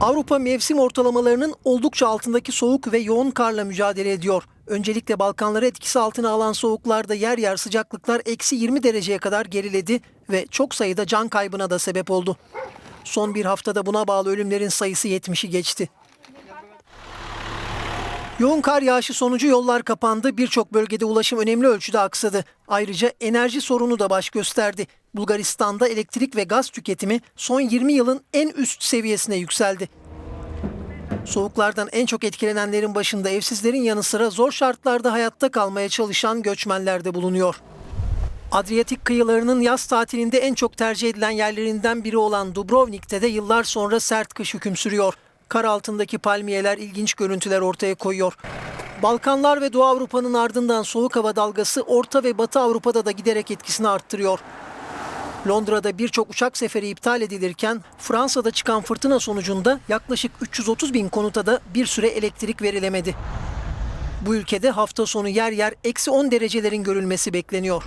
Avrupa mevsim ortalamalarının oldukça altındaki soğuk ve yoğun karla mücadele ediyor. Öncelikle Balkanları etkisi altına alan soğuklarda yer yer sıcaklıklar eksi 20 dereceye kadar geriledi ve çok sayıda can kaybına da sebep oldu. Son bir haftada buna bağlı ölümlerin sayısı 70'i geçti. Yoğun kar yağışı sonucu yollar kapandı, birçok bölgede ulaşım önemli ölçüde aksadı. Ayrıca enerji sorunu da baş gösterdi. Bulgaristan'da elektrik ve gaz tüketimi son 20 yılın en üst seviyesine yükseldi. Soğuklardan en çok etkilenenlerin başında evsizlerin yanı sıra zor şartlarda hayatta kalmaya çalışan göçmenler de bulunuyor. Adriyatik kıyılarının yaz tatilinde en çok tercih edilen yerlerinden biri olan Dubrovnik'te de yıllar sonra sert kış hüküm sürüyor. Kar altındaki palmiyeler ilginç görüntüler ortaya koyuyor. Balkanlar ve Doğu Avrupa'nın ardından soğuk hava dalgası Orta ve Batı Avrupa'da da giderek etkisini arttırıyor. Londra'da birçok uçak seferi iptal edilirken Fransa'da çıkan fırtına sonucunda yaklaşık 330 bin konuta da bir süre elektrik verilemedi. Bu ülkede hafta sonu yer yer eksi 10 derecelerin görülmesi bekleniyor.